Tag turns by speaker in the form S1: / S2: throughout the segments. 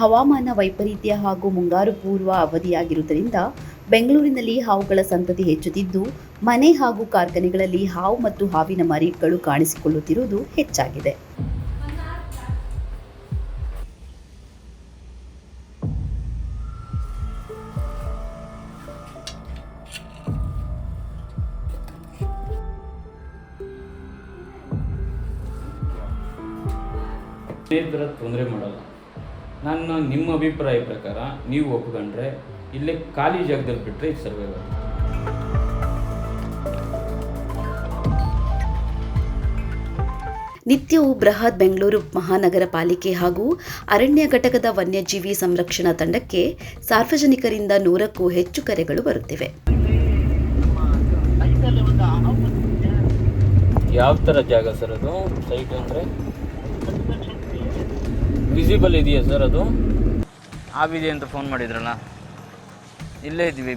S1: ಹವಾಮಾನ ವೈಪರೀತ್ಯ ಹಾಗೂ ಮುಂಗಾರು ಪೂರ್ವ ಅವಧಿಯಾಗಿರುವುದರಿಂದ ಬೆಂಗಳೂರಿನಲ್ಲಿ ಹಾವುಗಳ ಸಂತತಿ ಹೆಚ್ಚುತ್ತಿದ್ದು, ಮನೆ ಹಾಗೂ ಕಾರ್ಖಾನೆಗಳಲ್ಲಿ ಹಾವು ಮತ್ತು ಹಾವಿನ ಮರಿಗಳು ಕಾಣಿಸಿಕೊಳ್ಳುತ್ತಿರುವುದು ಹೆಚ್ಚಾಗಿದೆ.
S2: ತೊಂದರೆ ಮಾಡಲ್ಲ. ನಾನು ನಿಮ್ಮ ಅಭಿಪ್ರಾಯ ಪ್ರಕಾರ ನೀವು ಒಪ್ಕೊಂಡ್ರೆ ಇಲ್ಲೇ ಖಾಲಿ ಜಾಗದಲ್ಲಿ ಬಿಟ್ಟರೆ ಇದು ಸರ್ವೆ ಆಗುತ್ತೆ.
S1: ನಿತ್ಯವೂ ಬೃಹತ್ ಬೆಂಗಳೂರು ಮಹಾನಗರ ಪಾಲಿಕೆ ಹಾಗೂ ಅರಣ್ಯ ಘಟಕದ ವನ್ಯಜೀವಿ ಸಂರಕ್ಷಣಾ ತಂಡಕ್ಕೆ ಸಾರ್ವಜನಿಕರಿಂದ ನೂರಕ್ಕೂ ಹೆಚ್ಚು ಕರೆಗಳು ಬರುತ್ತಿವೆ.
S2: ಯಾವ ಥರ ಜಾಗ ಸರ್ ಅದು? ಸೈಟ್ ಅಂದರೆ? ವಿಸಿಬಲ್ ಇದೆಯಾ ಸರ್ ಅದು? ಆವಿದೆ ಅಂತ ಫೋನ್ ಮಾಡಿದ್ರಲ್ಲ. ಇಲ್ಲೇ ಇದ್ವಿ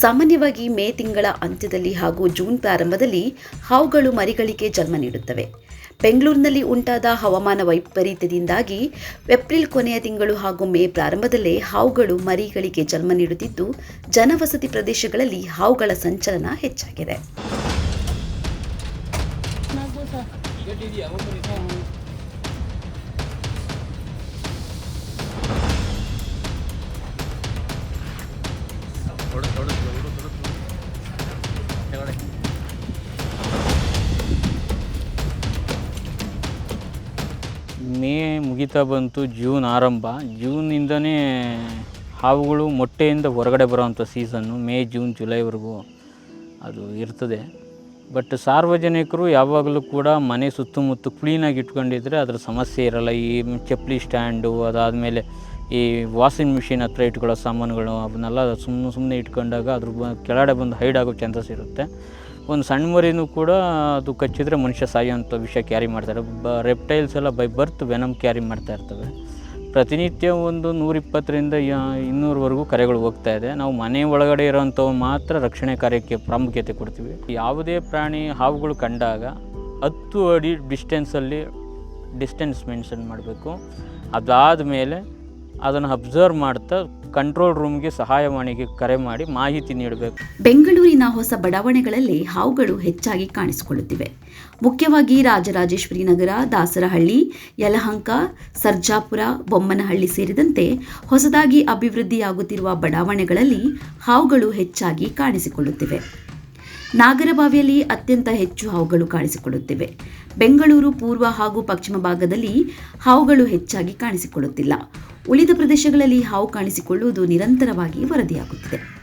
S1: ಸಾಮಾನ್ಯವಾಗಿ ಮೇ ತಿಂಗಳ ಅಂತ್ಯದಲ್ಲಿ ಹಾಗೂ ಜೂನ್ ಪ್ರಾರಂಭದಲ್ಲಿ ಹಾವುಗಳು ಮರಿಗಳಿಗೆ ಜನ್ಮ ನೀಡುತ್ತವೆ. ಬೆಂಗಳೂರಿನಲ್ಲಿ ಉಂಟಾದ ಹವಾಮಾನ ವೈಪರೀತ್ಯದಿಂದಾಗಿ ಏಪ್ರಿಲ್ ಕೊನೆಯ ತಿಂಗಳು ಹಾಗೂ ಮೇ ಪ್ರಾರಂಭದಲ್ಲೇ ಹಾವುಗಳು ಮರಿಗಳಿಗೆ ಜನ್ಮ ನೀಡುತ್ತಿದ್ದು ಜನವಸತಿ ಪ್ರದೇಶಗಳಲ್ಲಿ ಹಾವುಗಳ ಸಂಚಲನ ಹೆಚ್ಚಾಗಿದೆ.
S2: ಮೇ ಮುಗಿತಾ ಬಂತು ಜೂನ್ ಆರಂಭ. ಜೂನಿಂದನೇ ಹಾವುಗಳು ಮೊಟ್ಟೆಯಿಂದ ಹೊರಗಡೆ ಬರೋವಂಥ ಸೀಸನ್ನು ಮೇ, ಜೂನ್, ಜುಲೈವರೆಗೂ ಅದು ಇರ್ತದೆ. ಬಟ್ ಸಾರ್ವಜನಿಕರು ಯಾವಾಗಲೂ ಕೂಡ ಮನೆ ಸುತ್ತಮುತ್ತ ಕ್ಲೀನಾಗಿ ಇಟ್ಕೊಂಡಿದ್ರೆ ಅದರ ಸಮಸ್ಯೆ ಇರಲ್ಲ. ಈ ಚಪ್ಪಲಿ ಸ್ಟ್ಯಾಂಡು, ಅದಾದಮೇಲೆ ಈ ವಾಷಿಂಗ್ ಮಿಷಿನ್ ಹತ್ರ ಇಟ್ಕೊಳ್ಳೋ ಸಾಮಾನುಗಳು ಅದನ್ನೆಲ್ಲ ಸುಮ್ಮನೆ ಸುಮ್ಮನೆ ಇಟ್ಕೊಂಡಾಗ ಅದ್ರ ಕೆಳಗಡೆ ಬಂದು ಹೈಡ್ ಆಗೋ ಚಾನ್ಸಸ್ ಇರುತ್ತೆ. ಒಂದು ಸಣ್ಣ ಮರಿನೂ ಕೂಡ ಅದು ಕಚ್ಚಿದ್ರೆ ಮನುಷ್ಯ ಸಾಯೋಂಥ ವಿಷಯ ಕ್ಯಾರಿ ಮಾಡ್ತಾರೆ. ಬ ರೆಪ್ಟೈಲ್ಸ್ ಎಲ್ಲ ಬೈ ಬರ್ತ್ ವೆನಮ್ ಕ್ಯಾರಿ ಮಾಡ್ತಾ ಇರ್ತವೆ. ಪ್ರತಿನಿತ್ಯ ಒಂದು ನೂರಿಪ್ಪತ್ತರಿಂದ ಇನ್ನೂರವರೆಗೂ ಕರೆಗಳು ಹೋಗ್ತಾ ಇದೆ. ನಾವು ಮನೆ ಒಳಗಡೆ ಇರೋವಂಥವು ಮಾತ್ರ ರಕ್ಷಣೆ ಕಾರ್ಯಕ್ಕೆ ಪ್ರಾಮುಖ್ಯತೆ ಕೊಡ್ತೀವಿ. ಯಾವುದೇ ಪ್ರಾಣಿ ಹಾವುಗಳು ಕಂಡಾಗ ಹತ್ತು ಅಡಿ ಡಿಸ್ಟೆನ್ಸಲ್ಲಿ ಡಿಸ್ಟೆನ್ಸ್ ಮೆನ್ಷನ್ ಮಾಡಬೇಕು. ಅದಾದ ಮೇಲೆ ಅದನ್ನು ಅಬ್ಸರ್ವ್ ಮಾಡ್ತಾ ಕಂಟ್ರೋಲ್ ರೂಮ್ಗೆ ಸಹಾಯವಾಣಿಗೆ ಕರೆ ಮಾಡಿ ಮಾಹಿತಿ ನೀಡಬೇಕು.
S1: ಬೆಂಗಳೂರಿನ ಹೊಸ ಬಡಾವಣೆಗಳಲ್ಲಿ ಹಾವುಗಳು ಹೆಚ್ಚಾಗಿ ಕಾಣಿಸಿಕೊಳ್ಳುತ್ತಿವೆ. ಮುಖ್ಯವಾಗಿ ರಾಜರಾಜೇಶ್ವರಿ ನಗರ, ದಾಸರಹಳ್ಳಿ, ಯಲಹಂಕ, ಸರ್ಜಾಪುರ, ಬೊಮ್ಮನಹಳ್ಳಿ ಸೇರಿದಂತೆ ಹೊಸದಾಗಿ ಅಭಿವೃದ್ಧಿಯಾಗುತ್ತಿರುವ ಬಡಾವಣೆಗಳಲ್ಲಿ ಹಾವುಗಳು ಹೆಚ್ಚಾಗಿ ಕಾಣಿಸಿಕೊಳ್ಳುತ್ತಿವೆ. ನಾಗರಬಾವಿಯಲ್ಲಿ ಅತ್ಯಂತ ಹೆಚ್ಚು ಹಾವುಗಳು ಕಾಣಿಸಿಕೊಳ್ಳುತ್ತಿವೆ. ಬೆಂಗಳೂರು ಪೂರ್ವ ಹಾಗೂ ಪಶ್ಚಿಮ ಭಾಗದಲ್ಲಿ ಹಾವುಗಳು ಹೆಚ್ಚಾಗಿ ಕಾಣಿಸಿಕೊಳ್ಳುತ್ತಿಲ್ಲ. ಉಳಿದ ಪ್ರದೇಶಗಳಲ್ಲಿ ಹಾವು ಕಾಣಿಸಿಕೊಳ್ಳುವುದು ನಿರಂತರವಾಗಿ ವರದಿಯಾಗುತ್ತಿದೆ.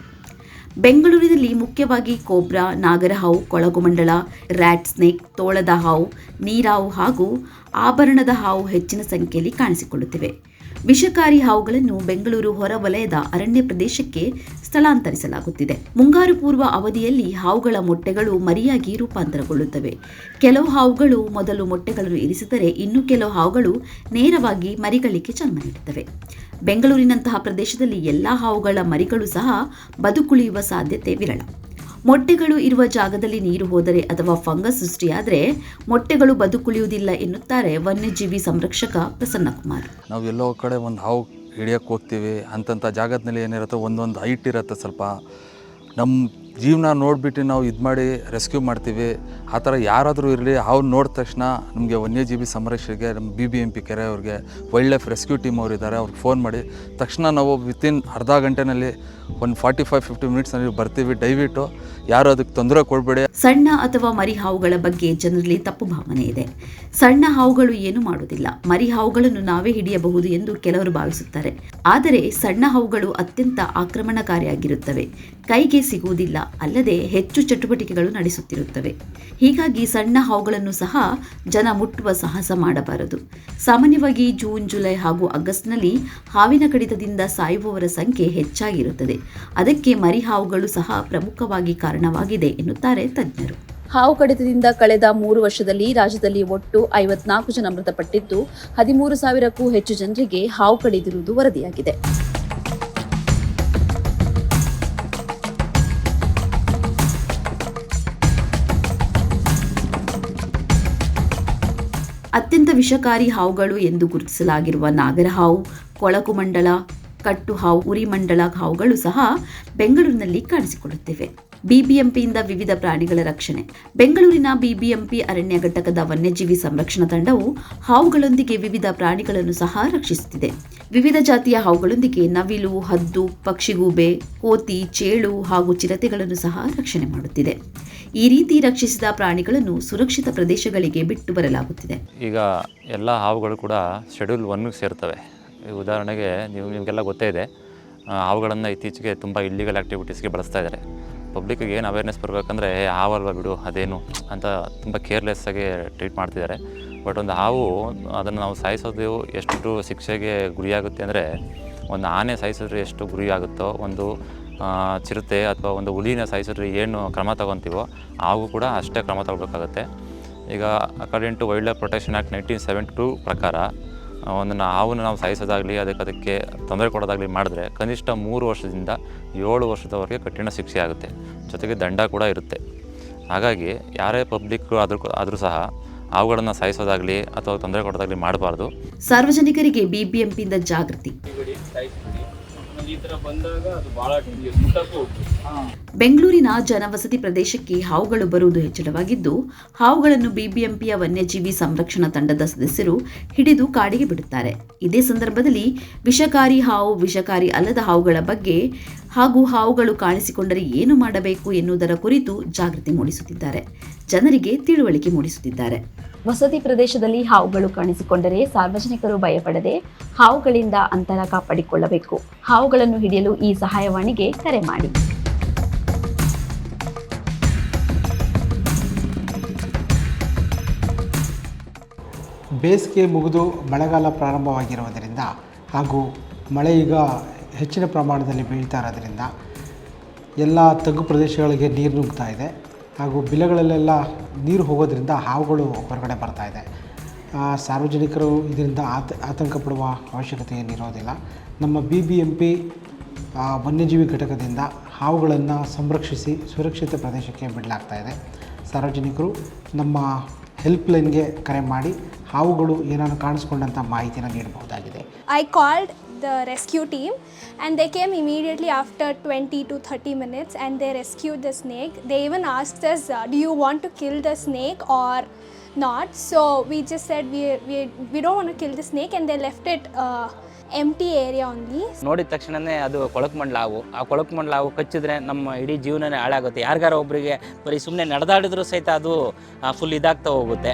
S1: ಬೆಂಗಳೂರಿನಲ್ಲಿ ಮುಖ್ಯವಾಗಿ ಕೋಬ್ರಾ, ನಾಗರಹಾವು ಕೊಳಗುಮಂಡಲ ರ್ಯಾಟ್ ಸ್ನೇಕ್, ತೋಳದ ಹಾವು, ನೀರಾವು ಹಾಗೂ ಆಭರಣದ ಹಾವು ಹೆಚ್ಚಿನ ಸಂಖ್ಯೆಯಲ್ಲಿ ಕಾಣಿಸಿಕೊಳ್ಳುತ್ತಿವೆ. ವಿಷಕಾರಿ ಹಾವುಗಳನ್ನು ಬೆಂಗಳೂರು ಹೊರವಲಯದ ಅರಣ್ಯ ಪ್ರದೇಶಕ್ಕೆ ಸ್ಥಳಾಂತರಿಸಲಾಗುತ್ತಿದೆ. ಮುಂಗಾರು ಪೂರ್ವ ಅವಧಿಯಲ್ಲಿ ಹಾವುಗಳ ಮೊಟ್ಟೆಗಳು ಮರಿಯಾಗಿ ರೂಪಾಂತರಗೊಳ್ಳುತ್ತವೆ. ಕೆಲವು ಹಾವುಗಳು ಮೊದಲು ಮೊಟ್ಟೆಗಳನ್ನು ಇರಿಸಿದರೆ ಇನ್ನು ಕೆಲವು ಹಾವುಗಳು ನೇರವಾಗಿ ಮರಿಗಳಿಗೆ ಜನ್ಮ ನೀಡುತ್ತವೆ. ಬೆಂಗಳೂರಿನಂತಹ ಪ್ರದೇಶದಲ್ಲಿ ಎಲ್ಲ ಹಾವುಗಳ ಮರಿಗಳು ಸಹ ಬದುಕುಳಿಯುವ ಸಾಧ್ಯತೆ ವಿರಳ. ಮೊಟ್ಟೆಗಳು ಇರುವ ಜಾಗದಲ್ಲಿ ನೀರು ಹೋದರೆ ಅಥವಾ ಫಂಗಸ್ ಸೃಷ್ಟಿಯಾದರೆ ಮೊಟ್ಟೆಗಳು ಬದುಕುಳಿಯುವುದಿಲ್ಲ ಎನ್ನುತ್ತಾರೆ ವನ್ಯಜೀವಿ ಸಂರಕ್ಷಕ ಪ್ರಸನ್ನ ಪ್ರಸನ್ನಕುಮಾರ್.
S3: ನಾವು ಎಲ್ಲೋ ಕಡೆ ಒಂದು ಹಾವು ಹಿಡಿಯೋಕ್ಕೆ ಹೋಗ್ತೀವಿ ಅಂತಂಥ ಜಾಗದಲ್ಲಿ ಏನಿರುತ್ತೋ ಒಂದೊಂದು ಹೈಟ್ ಇರುತ್ತೆ ಸ್ವಲ್ಪ. ನಮ್ಮ ಜೀವನ ನೋಡಿಬಿಟ್ಟು ನಾವು ಇದು ಮಾಡಿ ರೆಸ್ಕ್ಯೂ ಮಾಡ್ತೀವಿ. ಆ ಥರ ಯಾರಾದರೂ ಇರಲಿ ಹಾವು ನೋಡಿದ ತಕ್ಷಣ ನಮಗೆ ವನ್ಯಜೀವಿ ಸಂರಕ್ಷಣೆಗೆ ನಮ್ಮ ಬಿ ಬಿ ಎಂ ಪಿ ಕೆರೆ ಅವ್ರಿಗೆ ವೈಲ್ಡ್ ಲೈಫ್ ರೆಸ್ಕ್ಯೂ ಟೀಮ್ ಅವ್ರು ಇದ್ದಾರೆ ಅವ್ರಿಗೆ ಫೋನ್ ಮಾಡಿ. ತಕ್ಷಣ ನಾವು ವಿತಿನ್ ಅರ್ಧ ಗಂಟೆನಲ್ಲಿ ಒಂದು ಫಾರ್ಟಿ ಫೈವ್ ಫಿಫ್ಟಿ ಮಿನಿಟ್ಸ್ನಲ್ಲಿ ಬರ್ತೀವಿ. ದಯವಿಟ್ಟು ಯಾರು ಅದಕ್ಕೆ ತೊಂದರೆ ಕೊಡಬೇಡಿ.
S1: ಸಣ್ಣ ಅಥವಾ ಮರಿ ಹಾವುಗಳ ಬಗ್ಗೆ ಜನರಲ್ಲಿ ತಪ್ಪು ಭಾವನೆ ಇದೆ. ಸಣ್ಣ ಹಾವುಗಳು ಏನು ಮಾಡುವುದಿಲ್ಲ. ಮರಿ ಹಾವುಗಳನ್ನು ನಾವೇ ಹಿಡಿಯಬಹುದು ಎಂದು ಕೆಲವರು ಭಾವಿಸುತ್ತಾರೆ. ಆದರೆ ಸಣ್ಣ ಹಾವುಗಳು ಅತ್ಯಂತ ಆಕ್ರಮಣಕಾರಿಯಾಗಿರುತ್ತವೆ. ಕೈಗೆ ಸಿಗುವುದಿಲ್ಲ. ಅಲ್ಲದೆ ಹೆಚ್ಚು ಚಟುವಟಿಕೆಗಳು ನಡೆಸುತ್ತಿರುತ್ತವೆ. ಹೀಗಾಗಿ ಸಣ್ಣ ಹಾವುಗಳನ್ನು ಸಹ ಜನ ಮುಟ್ಟುವ ಸಾಹಸ ಮಾಡಬಾರದು. ಸಾಮಾನ್ಯವಾಗಿ ಜೂನ್, ಜುಲೈ ಹಾಗೂ ಆಗಸ್ಟ್ನಲ್ಲಿ ಹಾವಿನ ಕಡಿತದಿಂದ ಸಾಯುವವರ ಸಂಖ್ಯೆ ಹೆಚ್ಚಾಗಿರುತ್ತದೆ. ಅದಕ್ಕೆ ಮರಿ ಹಾವುಗಳು ಸಹ ಪ್ರಮುಖವಾಗಿ ಕಾರಣವಾಗಿದೆ ಎನ್ನುತ್ತಾರೆ ತಜ್ಞರು. ಹಾವು ಕಡಿತದಿಂದ ಕಳೆದ ಮೂರು ವರ್ಷದಲ್ಲಿ ರಾಜ್ಯದಲ್ಲಿ ಒಟ್ಟು ಐವತ್ನಾಲ್ಕು ಜನ ಮೃತಪಟ್ಟಿದ್ದು ಹದಿಮೂರು ಸಾವಿರಕ್ಕೂ ಹೆಚ್ಚು ಜನರಿಗೆ ಹಾವು ಕಡಿದಿರುವುದು ವರದಿಯಾಗಿದೆ. ಅತ್ಯಂತ ವಿಷಕಾರಿ ಹಾವುಗಳು ಎಂದು ಗುರುತಿಸಲಾಗಿರುವ ನಾಗರಹಾವು ಕೊಳಕು ಮಂಡಲ ಕಟ್ಟು ಹಾವು, ಉರಿ ಮಂಡಲ ಹಾವುಗಳು ಸಹ ಬೆಂಗಳೂರಿನಲ್ಲಿ ಕಾಣಿಸಿಕೊಳ್ಳುತ್ತಿವೆ. ಬಿಬಿಎಂಪಿಯಿಂದ ವಿವಿಧ ಪ್ರಾಣಿಗಳ ರಕ್ಷಣೆ. ಬೆಂಗಳೂರಿನ ಬಿಬಿಎಂಪಿ ಅರಣ್ಯ ಘಟಕದ ವನ್ಯಜೀವಿ ಸಂರಕ್ಷಣಾ ತಂಡವು ಹಾವುಗಳೊಂದಿಗೆ ವಿವಿಧ ಪ್ರಾಣಿಗಳನ್ನು ಸಹ ರಕ್ಷಿಸುತ್ತಿದೆ. ವಿವಿಧ ಜಾತಿಯ ಹಾವುಗಳೊಂದಿಗೆ ನವಿಲು, ಹದ್ದು, ಪಕ್ಷಿಗೂಬೆ, ಕೋತಿ, ಚೇಳು ಹಾಗೂ ಚಿರತೆಗಳನ್ನು ಸಹ ರಕ್ಷಣೆ ಮಾಡುತ್ತಿದೆ. ಈ ರೀತಿ ರಕ್ಷಿಸಿದ ಪ್ರಾಣಿಗಳನ್ನು ಸುರಕ್ಷಿತ ಪ್ರದೇಶಗಳಿಗೆ ಬಿಟ್ಟು ಬರಲಾಗುತ್ತಿದೆ.
S4: ಈಗ ಎಲ್ಲ ಹಾವುಗಳು ಕೂಡ ಶೆಡ್ಯೂಲ್ ಒನ್ಗೆ ಸೇರ್ತವೆ. ಉದಾಹರಣೆಗೆ ನೀವು ನಿಮಗೆಲ್ಲ ಗೊತ್ತೇ ಇದೆ. ಹಾವುಗಳನ್ನು ಇತ್ತೀಚೆಗೆ ತುಂಬ ಇಲ್ಲಿಗಲ್ ಆ್ಯಕ್ಟಿವಿಟೀಸ್ಗೆ ಬಳಸ್ತಾ ಇದ್ದಾರೆ. ಪಬ್ಲಿಕ್ಕಿಗೆ ಏನು ಅವೇರ್ನೆಸ್ ಬರಬೇಕಂದ್ರೆ ಹಾವಲ್ವ ಬಿಡು, ಅದೇನು? ಅಂತ ತುಂಬ ಕೇರ್ಲೆಸ್ಸಾಗಿ ಟ್ರೀಟ್ ಮಾಡ್ತಿದ್ದಾರೆ. ಬಟ್ ಒಂದು ಹಾವು, ಅದನ್ನು ನಾವು ಸಾಯಿಸೋದು ಎಷ್ಟು ಶಿಕ್ಷೆಗೆ ಗುರಿಯಾಗುತ್ತೆ ಅಂದರೆ, ಒಂದು ಆನೆ ಸಾಯಿಸಿದ್ರೆ ಎಷ್ಟು ಗುರಿ ಆಗುತ್ತೋ ಒಂದು ಚಿರತೆ ಅಥವಾ ಒಂದು ಹುಲಿನ ಸಾಯಿಸಿದ್ರೆ ಏನು ಕ್ರಮ ತಗೊತೀವೋ, ಹಾವು ಕೂಡ ಅಷ್ಟೇ ಕ್ರಮ ತಗೋಬೇಕಾಗತ್ತೆ ಈಗ according to wildlife protection act nineteen seventy two ಪ್ರಕಾರ ಒಂದು ಹಾವನ್ನು ನಾವು ಸಾಯಿಸೋದಾಗಲಿ ಅದಕ್ಕೆ ಅದಕ್ಕೆ ತೊಂದರೆ ಕೊಡೋದಾಗಲಿ ಮಾಡಿದ್ರೆ ಕನಿಷ್ಠ ಮೂರು ವರ್ಷದಿಂದ ಏಳು ವರ್ಷದವರೆಗೆ ಕಠಿಣ ಶಿಕ್ಷೆ ಆಗುತ್ತೆ. ಜೊತೆಗೆ ದಂಡ ಕೂಡ ಇರುತ್ತೆ. ಹಾಗಾಗಿ ಯಾರೇ ಪಬ್ಲಿಕ್ ಆದರೂ ಆದರೂ ಸಹ ಹಾವುಗಳನ್ನು ಸಾಯಿಸೋದಾಗಲಿ ಅಥವಾ ತೊಂದರೆ ಕೊಡೋದಾಗಲಿ ಮಾಡಬಾರ್ದು.
S1: ಸಾರ್ವಜನಿಕರಿಗೆ ಬಿಬಿಎಂಪಿಯಿಂದ ಜಾಗೃತಿ.
S2: ಈ ಥರ ಬಂದಾಗ ಅದು ಭಾಳ ಡೇಂಜರ್ ಮುಟ್ಟಕ್ಕೂ
S1: ಬೆಂಗಳೂರಿನ ಜನವಸತಿ ಪ್ರದೇಶಕ್ಕೆ ಹಾವುಗಳು ಬರುವುದು ಹೆಚ್ಚಳವಾಗಿದ್ದು, ಹಾವುಗಳನ್ನು ಬಿಬಿಎಂಪಿಯ ವನ್ಯಜೀವಿ ಸಂರಕ್ಷಣಾ ತಂಡದ ಸದಸ್ಯರು ಹಿಡಿದು ಕಾಡಿಗೆ ಬಿಡುತ್ತಾರೆ. ಇದೇ ಸಂದರ್ಭದಲ್ಲಿ ವಿಷಕಾರಿ ಹಾವು, ವಿಷಕಾರಿ ಅಲ್ಲದ ಹಾವುಗಳ ಬಗ್ಗೆ ಹಾಗೂ ಹಾವುಗಳು ಕಾಣಿಸಿಕೊಂಡರೆ ಏನು ಮಾಡಬೇಕು ಎನ್ನುವುದರ ಕುರಿತು ಜಾಗೃತಿ ಮೂಡಿಸುತ್ತಿದ್ದಾರೆ. ಜನರಿಗೆ ತಿಳುವಳಿಕೆ ಮೂಡಿಸುತ್ತಿದ್ದಾರೆ. ವಸತಿ ಪ್ರದೇಶದಲ್ಲಿ ಹಾವುಗಳು ಕಾಣಿಸಿಕೊಂಡರೆ ಸಾರ್ವಜನಿಕರು ಭಯಪಡದೆ ಹಾವುಗಳಿಂದ ಅಂತರ ಕಾಪಾಡಿಕೊಳ್ಳಬೇಕು. ಹಾವುಗಳನ್ನು ಹಿಡಿಯಲು ಈ ಸಹಾಯವಾಣಿಗೆ ಕರೆ ಮಾಡಿ.
S5: ಬೇಸಿಗೆ ಮುಗಿದು ಮಳೆಗಾಲ ಪ್ರಾರಂಭವಾಗಿರುವುದರಿಂದ ಹಾಗೂ ಮಳೆ ಈಗ ಹೆಚ್ಚಿನ ಪ್ರಮಾಣದಲ್ಲಿ ಬೀಳ್ತಾ ಇರೋದರಿಂದ ಎಲ್ಲ ತಗ್ಗು ಪ್ರದೇಶಗಳಿಗೆ ನೀರು ನುಗ್ತಾ ಇದೆ ಹಾಗೂ ಬಿಲಗಳಲ್ಲೆಲ್ಲ ನೀರು ಹೋಗೋದ್ರಿಂದ ಹಾವುಗಳು ಹೊರಗಡೆ ಬರ್ತಾ ಇದೆ. ಸಾರ್ವಜನಿಕರು ಇದರಿಂದ ಆತ ಆತಂಕ ಪಡುವ ಅವಶ್ಯಕತೆ ಏನಿರೋದಿಲ್ಲ. ನಮ್ಮ ಬಿ ಬಿ ಎಂ ಪಿ ವನ್ಯಜೀವಿ ಘಟಕದಿಂದ ಹಾವುಗಳನ್ನು ಸಂರಕ್ಷಿಸಿ ಸುರಕ್ಷಿತ ಪ್ರದೇಶಕ್ಕೆ ಬಿಡಲಾಗ್ತಾ ಇದೆ. ಸಾರ್ವಜನಿಕರು ನಮ್ಮ ಹೆಲ್ಪ್ಲೈನ್ಗೆ ಕರೆ ಮಾಡಿ ಹಾವುಗಳು ಏನಾದ್ರು ಕಾಣಿಸ್ಕೊಂಡಂತ ಮಾಹಿತಿನ ನೀಡಬಹುದಾಗಿದೆ.
S6: I called the rescue team and they came immediately after twenty to thirty minutes and they rescue the snake they even ask us do you want to kill the snake or not so we just said we we do want kill the snake and they left it empty area only
S7: ನೋಡಿದ ತಕ್ಷಣನೇ ಅದು ಕೊಳಕ್ ಮಂಡ್ಲಾವು ಆ ಕೊಳಕ್ ಮಂಡ್ಲಾವು ಕಚ್ಚಿದ್ರೆ ನಮ್ಮ ಇಡೀ ಜೀವನನೇ ಹಾಳಾಗುತ್ತೆ. ಯಾರಿಗಾರ ಒಬ್ಬರಿಗೆ ಬರೀ ಸುಮ್ಮನೆ ನಡೆದಾಡಿದ್ರೂ ಸಹಿತ ಅದು ಫುಲ್ ಇದಾಗ್ತಾ ಹೋಗುತ್ತೆ.